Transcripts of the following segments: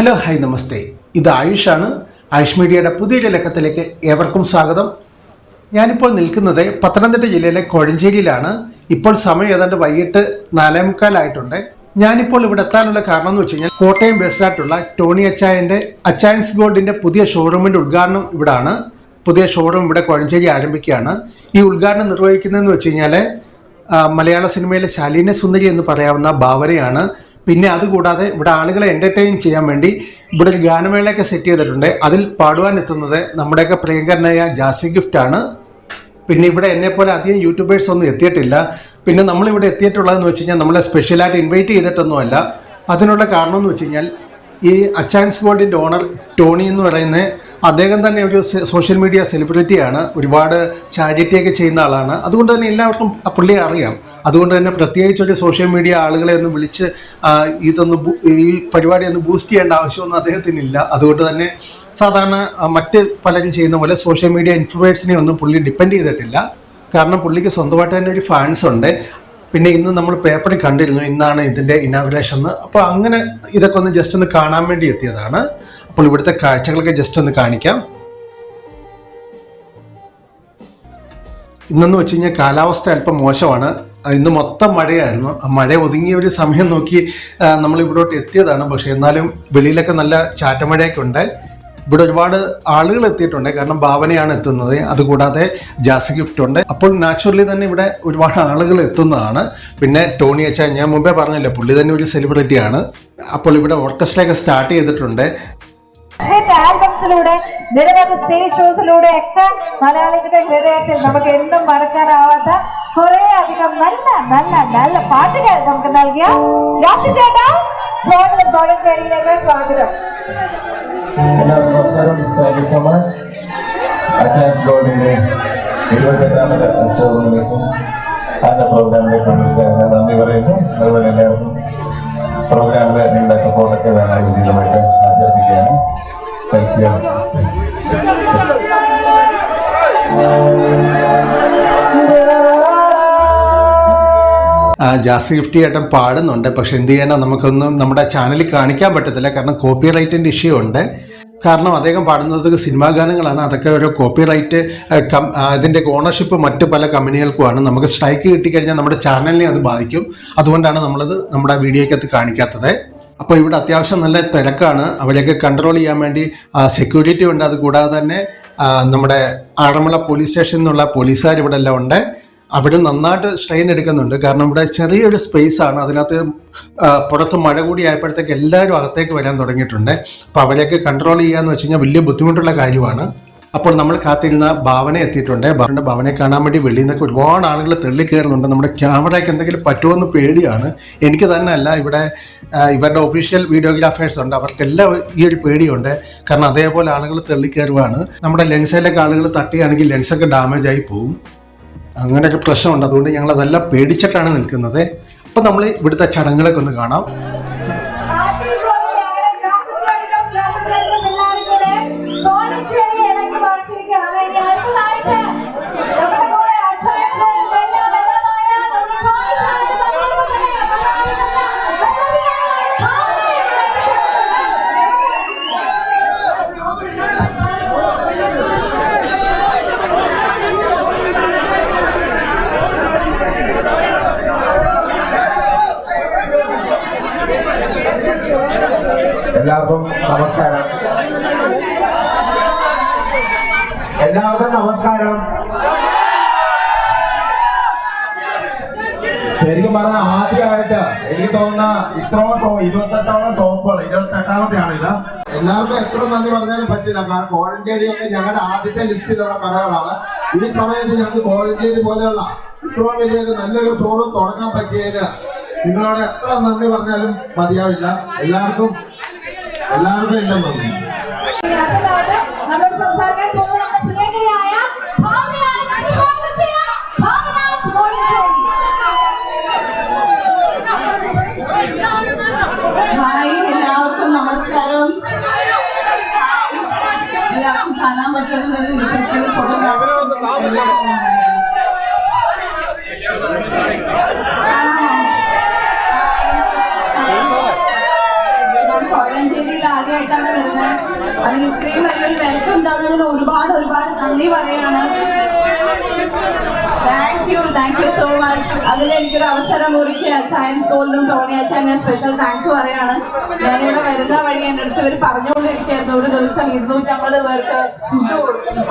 Hello hi നമസ്തേ. ഇത് ആയുഷാണ്. ആയുഷ് മീഡിയയുടെ പുതിയ ലക്കത്തിലേക്ക് ഏവർക്കും സ്വാഗതം. ഞാനിപ്പോൾ നിൽക്കുന്നത് പത്തനംതിട്ട ജില്ലയിലെ കോഴഞ്ചേരിയിലാണ്. ഇപ്പോൾ സമയം ഏതാണ്ട് വൈകിട്ട് നാലേ മുക്കാലായിട്ടുണ്ട് ഞാനിപ്പോൾ ഇവിടെ എത്താനുള്ള കാരണം എന്ന് വെച്ച് കഴിഞ്ഞാൽ കോട്ടയം ബേസ്ഡായിട്ടുള്ള ടോണി അച്ചായന്റെ അച്ചായൻസ് ഗോൾഡിന്റെ പുതിയ ഷോറൂമിന്റെ ഉദ്ഘാടനം ഇവിടാണ്. പുതിയ ഷോറൂം ഇവിടെ കോഴഞ്ചേരി ആരംഭിക്കുകയാണ്. ഈ ഉദ്ഘാടനം നിർവഹിക്കുന്നതെന്ന് വെച്ച് കഴിഞ്ഞാൽ മലയാള സിനിമയിലെ ശാലീന സുന്ദരി എന്ന് പറയാവുന്ന ഭാവനയാണ് പിന്നെ അതുകൂടാതെ ഇവിടെ ആളുകളെ എന്റർടൈൻ ചെയ്യാൻ വേണ്ടി ഇവിടെ ഒരു ഗാനമേളയൊക്കെ സെറ്റ് ചെയ്തിട്ടുണ്ട്. അതിൽ പാടുവാൻ എത്തുന്നത് നമ്മുടെയൊക്കെ പ്രിയങ്കരനായ ജാസി ഗിഫ്റ്റ് ആണ്. പിന്നെ ഇവിടെ എന്നെ പോലെ അധികം യൂട്യൂബേഴ്സ് ഒന്നും എത്തിയിട്ടില്ല. പിന്നെ നമ്മളിവിടെ എത്തിയിട്ടുള്ളതെന്ന് വെച്ച് കഴിഞ്ഞാൽ നമ്മളെ സ്പെഷ്യലായിട്ട് ഇൻവൈറ്റ് ചെയ്തിട്ടൊന്നുമല്ല. അതിനുള്ള കാരണം എന്ന് വെച്ച് കഴിഞ്ഞാൽ ഈ അച്ചാൻസ് വേൾഡിന്റെ ഓണർ ടോണി എന്ന് പറയുന്ന അദ്ദേഹം തന്നെ ഒരു സോഷ്യൽ മീഡിയ സെലിബ്രിറ്റിയാണ് ഒരുപാട് ചാരിറ്റിയൊക്കെ ചെയ്യുന്ന ആളാണ്. അതുകൊണ്ട് തന്നെ എല്ലാവർക്കും പുള്ളിയെ അറിയാം. അതുകൊണ്ട് തന്നെ പ്രത്യേകിച്ച് ഒരു സോഷ്യൽ മീഡിയ ആളുകളെ ഒന്ന് വിളിച്ച് ഇതൊന്ന് ഈ പരിപാടി ഒന്ന് ബൂസ്റ്റ് ചെയ്യേണ്ട ആവശ്യമൊന്നും അദ്ദേഹത്തിനില്ല. അതുകൊണ്ട് തന്നെ സാധാരണ മറ്റ് പലരും ചെയ്യുന്ന പോലെ സോഷ്യൽ മീഡിയ ഇൻഫ്ലുവേഴ്സിനെ ഒന്നും പുള്ളി ഡിപ്പെൻഡ് ചെയ്തിട്ടില്ല. കാരണം പുള്ളിക്ക് സ്വന്തമായിട്ട് തന്നെ ഒരു ഫാൻസ് ഉണ്ട്. പിന്നെ ഇന്ന് നമ്മൾ പേപ്പറിൽ കണ്ടിരുന്നു ഇന്നാണ് ഇതിന്റെ ഇനാഗുറേഷൻ എന്ന് അപ്പോൾ അങ്ങനെ ഇതൊക്കെ ഒന്ന് ജസ്റ്റ് ഒന്ന് കാണാൻ വേണ്ടി എത്തിയതാണ്. അപ്പോൾ ഇവിടുത്തെ കാഴ്ചകളൊക്കെ ജസ്റ്റ് ഒന്ന് കാണിക്കാം. ഇന്നെന്ന് വെച്ച് കഴിഞ്ഞാൽ കാലാവസ്ഥ അല്പം മോശമാണ്. ഇന്ന് മൊത്തം മഴയായിരുന്നു. ആ മഴ ഒതുങ്ങിയ ഒരു സമയം നോക്കി നമ്മൾ ഇവിടോട്ട് എത്തിയതാണ്. പക്ഷെ എന്നാലും വെളിയിലൊക്കെ നല്ല ചാറ്റമഴയൊക്കെ ഉണ്ട്. ഇവിടെ ഒരുപാട് ആളുകൾ എത്തിയിട്ടുണ്ട്. കാരണം ഭാവനയാണ് എത്തുന്നത്. അതുകൂടാതെ ജാസി ഗിഫ്റ്റ് ഉണ്ട്. അപ്പോൾ നാച്ചുറലി തന്നെ ഇവിടെ ഒരുപാട് ആളുകൾ എത്തുന്നതാണ്. പിന്നെ ടോണി അച്ഛ ഞാൻ മുമ്പേ പറഞ്ഞില്ല പുള്ളി തന്നെ ഒരു സെലിബ്രിറ്റിയാണ് അപ്പോൾ ഇവിടെ ഓർക്കസ്ട്രയൊക്കെ സ്റ്റാർട്ട് ചെയ്തിട്ടുണ്ട്. ഹിറ്റ് ആൽബംസിലൂടെ നിരവധി സ്റ്റേജ് ഷോസിലൂടെ ഒക്കെ മലയാളികളുടെ ഹൃദയത്തിൽ നമുക്ക് എന്നും മറക്കാനാവാത്ത കുറെ അധികം നല്ല നല്ല നല്ല പാട്ടുകൾ നമുക്ക് നൽകിയ ജാസി ചേട്ടാ. സ്വാഗതം കോഴഞ്ചേരിയിലേക്ക് സ്വാഗതം. എല്ലാവർക്കും നമസ്കാരം. Thank you so much Achans ഗോൾഡിന്റെ ഇരുപത്തെട്ടാമത് ഷോറൂമിലേക്കും അതിന്റെ പ്രോഗ്രാമിലേക്കും നന്ദി പറയുന്നു. അതുപോലെ എല്ലാവർക്കും പ്രോഗ്രാമിൽ നിങ്ങളുടെ സപ്പോർട്ടൊക്കെ വേണ്ട രീതിയിലുമായിട്ട് അഭ്യർത്ഥിക്കുകയാണ് താങ്ക് യു ജാസി ഗിഫ്റ്റ് ഏട്ടൻ പാടുന്നുണ്ട്. പക്ഷെ എന്ത് ചെയ്യണം? നമുക്കൊന്നും നമ്മുടെ ചാനലിൽ കാണിക്കാൻ പറ്റത്തില്ല. കാരണം കോപ്പി റൈറ്റിന്റെ ഇഷ്യൂ ഉണ്ട്. കാരണം അദ്ദേഹം പാടുന്നത് സിനിമാ ഗാനങ്ങളാണ്. അതൊക്കെ ഒരു കോപ്പി റൈറ്റ് അതിന്റെ ഓണർഷിപ്പ് മറ്റു പല കമ്പനികൾക്കുമാണ്. നമുക്ക് സ്ട്രൈക്ക് കിട്ടിക്കഴിഞ്ഞാൽ നമ്മുടെ ചാനലിനെ അത് ബാധിക്കും. അതുകൊണ്ടാണ് നമ്മളത് നമ്മുടെ വീഡിയോക്കകത്ത് കാണിക്കാത്തത്. അപ്പോൾ ഇവിടെ അത്യാവശ്യം നല്ല തിരക്കാണ്. അവരെയൊക്കെ കൺട്രോൾ ചെയ്യാൻ വേണ്ടി സെക്യൂരിറ്റി ഉണ്ട്. അതുകൂടാതെ തന്നെ നമ്മുടെ ആറന്മുള പോലീസ് സ്റ്റേഷനിൽ നിന്നുള്ള പോലീസുകാർ ഇവിടെ എല്ലാം ഉണ്ട്. അവിടെ നന്നായിട്ട് സ്ട്രെയിൻ എടുക്കുന്നുണ്ട്. കാരണം ഇവിടെ ചെറിയൊരു സ്പേസ് ആണ്. അതിനകത്ത് പുറത്ത് മഴ കൂടി ആയപ്പോഴത്തേക്ക് എല്ലാവരും അകത്തേക്ക് വരാൻ തുടങ്ങിയിട്ടുണ്ട്. അപ്പോൾ അവരെയൊക്കെ കൺട്രോൾ ചെയ്യാന്ന് വെച്ച് കഴിഞ്ഞാൽ വലിയ ബുദ്ധിമുട്ടുള്ള കാര്യമാണ്. അപ്പോൾ നമ്മൾ കാത്തിരുന്ന ഭാവന എത്തിയിട്ടുണ്ട്. ഭാവന ഭാവനയെ കാണാൻ വേണ്ടി വെളിയിൽ നിന്നൊക്കെ ഒരുപാട് ആളുകൾ തെള്ളി കയറുന്നുണ്ട് നമ്മുടെ ക്യാമറയ്ക്ക് എന്തെങ്കിലും പറ്റുമെന്ന് പേടിയാണ്. എനിക്ക് തന്നെ അല്ല ഇവിടെ ഇവരുടെ ഒഫീഷ്യൽ വീഡിയോഗ്രാഫേഴ്സ് ഉണ്ട്. അവർക്കെല്ലാം ഈ ഒരു പേടിയുണ്ട്. കാരണം അതേപോലെ ആളുകൾ തെള്ളി നമ്മുടെ ലെൻസിലൊക്കെ ആളുകൾ തട്ടുകയാണെങ്കിൽ ലെൻസൊക്കെ ഡാമേജ് ആയി പോകും അങ്ങനെ ഒരു പ്രശ്നമുണ്ട്. അതുകൊണ്ട് ഞങ്ങൾ അതെല്ലാം പേടിച്ചിട്ടാണ് നിൽക്കുന്നത്. അപ്പം നമ്മൾ ഇവിടുത്തെ ചടങ്ങുകളൊക്കെ ഒന്ന് കാണാം. നമസ്കാരം. എല്ലാവർക്കും നമസ്കാരം. ശരിക്കും പറഞ്ഞ ആദ്യമായിട്ട് എനിക്ക് തോന്നുന്ന ഇത്രോ ഷോ ഇരുപത്തെട്ടോളം ഷോപ്പുകൾ ഇരുപത്തെട്ടാമത്തെയാണ് ഇത്. എല്ലാവർക്കും എത്ര നന്ദി പറഞ്ഞാലും പറ്റില്ല. കാരണം കോഴഞ്ചേരിയൊക്കെ ഞങ്ങളുടെ ആദ്യത്തെ ലിസ്റ്റിലുള്ള കടകളാണ് ഈ സമയത്ത് ഞങ്ങൾക്ക് കോഴഞ്ചേരി പോലെയുള്ള ഇത്രയും വലിയൊരു നല്ലൊരു ഷോറൂം തുടങ്ങാൻ പറ്റിയതിന് നിങ്ങളോട് എത്ര നന്ദി പറഞ്ഞാലും മതിയാവില്ല. എല്ലാവർക്കും എല്ലാവർക്കും എല്ലാം കോഴഞ്ചേരി ഹായ് എല്ലാവർക്കും നമസ്കാരം. എല്ലാവർക്കും കാണാൻ പറ്റുമെന്ന് വിശ്വസിക്കുന്ന. ഫോട്ടോഗ്രാഫർ വരുന്നത് അതിന് ഇത്രയും വലിയൊരു വെൽക്കം തന്നതിന് ഒരുപാട് ഒരുപാട് നന്ദി പറയാണ് thank you thank you so much അതിന് എനിക്കൊരു അവസരം ഒരുക്കിയ സയൻസ് സ്കൂളിലും ടോണി അച്ഛനെ സ്പെഷ്യൽ താങ്ക്സ് പറയാണ്. ഞാനിവിടെ വരുന്ന വഴി എന്റെ അടുത്ത് ഇവർ പറഞ്ഞുകൊണ്ടിരിക്കുകയായിരുന്നു. ഒരു ദിവസം ഇരുന്നൂറ്റമ്പത് പേർക്ക് ഫുഡ്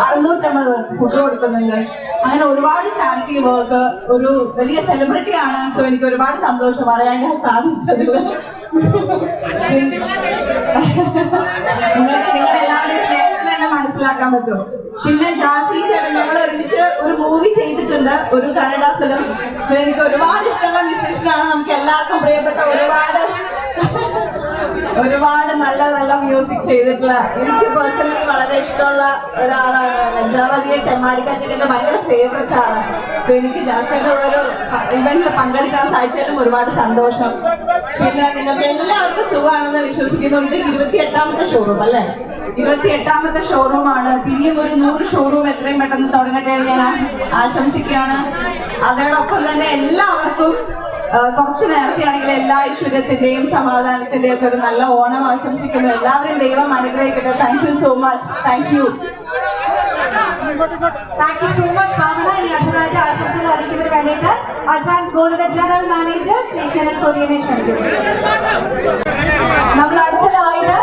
അറുന്നൂറ്റമ്പത് പേർക്ക് ഫുഡ് കൊടുക്കുന്നുണ്ട്. അങ്ങനെ ഒരുപാട് ചാരിറ്റി വർക്ക് ഒരു വലിയ സെലിബ്രിറ്റി ആണ്. സോ എനിക്ക് ഒരുപാട് സന്തോഷം പറയാൻ സാധിച്ചതിൽ മനസ്സിലാക്കാൻ പറ്റും പിന്നെ ജാസി ചേട്ടൻ ഞങ്ങൾ ഒരുമിച്ച് ഒരു മൂവി ചെയ്തിട്ടുണ്ട് ഒരു കന്നഡ ഫിലിം എനിക്ക് ഒരുപാട് ഇഷ്ടമുള്ള മ്യൂസീഷ്യനാണ് നമുക്ക് എല്ലാവർക്കും പ്രിയപ്പെട്ട ഒരുപാട് ഒരുപാട് നല്ല നല്ല മ്യൂസിക് ചെയ്തിട്ടുള്ള എനിക്ക് പേഴ്സണലി വളരെ ഇഷ്ടമുള്ള ഒരാളാണ്. ലജ്ജാവതിയെ തെമ്മാടിക്കാറ്റിന്റെ ഭയങ്കര ഫേവററ്റ് ആണ്. സോ എനിക്ക് ജാസ്റ്റിന്റെ ഇവന്റിൽ പങ്കെടുക്കാൻ സാധിച്ചാലും ഒരുപാട് സന്തോഷം. പിന്നെ നിങ്ങൾക്ക് എല്ലാവർക്കും സുഖമാണെന്ന് വിശ്വസിക്കുന്നു. ഇത് ഇരുപത്തി എട്ടാമത്തെ ഷോറൂം അല്ലേ? ഇരുപത്തി എട്ടാമത്തെ ഷോറൂമാണ് പിന്നെയും ഒരു നൂറ് ഷോറൂം എത്രയും പെട്ടെന്ന് തുടങ്ങട്ടെ എന്ന് ഞാൻ ആശംസിക്കുകയാണ്. അതോടൊപ്പം തന്നെ എല്ലാവർക്കും കുറച്ച് നേരത്തെയാണെങ്കിൽ എല്ലാ ഐശ്വര്യത്തിന്റെയും സമാധാനത്തിന്റെയും ഒക്കെ ഒരു നല്ല ഓണം ആശംസിക്കുന്നു. എല്ലാവരെയും ദൈവം അനുഗ്രഹിക്കട്ടെ. Thank you so much thank you thank you so much അടുത്തതായിട്ട് ആശംസകൾ അറിയിക്കുന്നതിന് വേണ്ടിയിട്ട് അജാൻസ് ഗോൾഡിന്റെ ജനറൽ മാനേജർ ശ്രീ ശരൺ കൊറിയനെ ക്ഷണിക്കുന്നു നമ്മൾ അടുത്തതായിട്ട്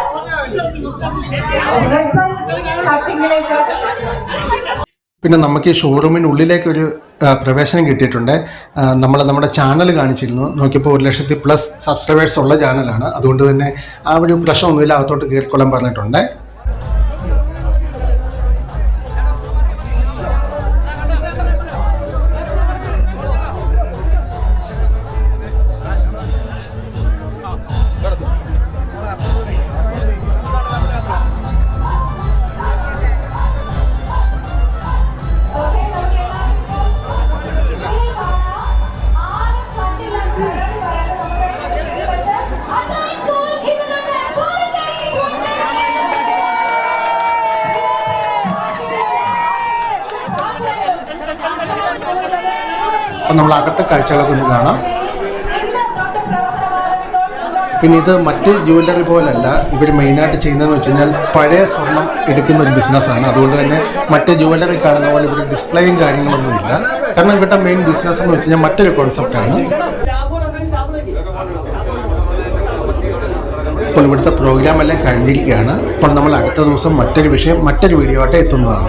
പിന്നെ നമുക്ക് ഈ ഷോറൂമിനുള്ളിലേക്ക് ഒരു പ്രവേശനം കിട്ടിയിട്ടുണ്ട്. നമ്മൾ നമ്മുടെ ചാനൽ കാണിച്ചിരുന്നു. നോക്കിയപ്പോൾ ഒരു ലക്ഷത്തി പ്ലസ് സബ്സ്ക്രൈബേഴ്സ് ഉള്ള ചാനലാണ് അതുകൊണ്ട് തന്നെ ആ ഒരു പ്രശ്നമൊന്നുമില്ല. അകത്തോട്ട് കയറിക്കൊള്ളാൻ പറഞ്ഞിട്ടുണ്ട്. അപ്പം നമ്മൾ അകത്തെ കാഴ്ചകളൊക്കെ ഒന്ന് കാണാം. പിന്നെ ഇത് മറ്റ് ജുവല്ലറി പോലല്ല. ഇവർ മെയിനായിട്ട് ചെയ്യുന്നതെന്ന് വെച്ച് കഴിഞ്ഞാൽ പഴയ സ്വർണം എടുക്കുന്ന ഒരു ബിസിനസ്സാണ് അതുകൊണ്ട് തന്നെ മറ്റ് ജുവല്ലറി കാണുന്ന പോലെ ഇവർ ഡിസ്പ്ലേയും കാര്യങ്ങളൊന്നുമില്ല കാരണം ഇവരുടെ മെയിൻ ബിസിനസ് എന്ന് വെച്ച് കഴിഞ്ഞാൽ മറ്റൊരു കോൺസെപ്റ്റാണ് ഇപ്പോൾ ഇവിടുത്തെ പ്രോഗ്രാം എല്ലാം കഴിഞ്ഞിരിക്കുകയാണ്. അപ്പോൾ നമ്മൾ അടുത്ത ദിവസം മറ്റൊരു വിഷയം മറ്റൊരു വീഡിയോ ആയിട്ട് എത്തുന്നതാണ്.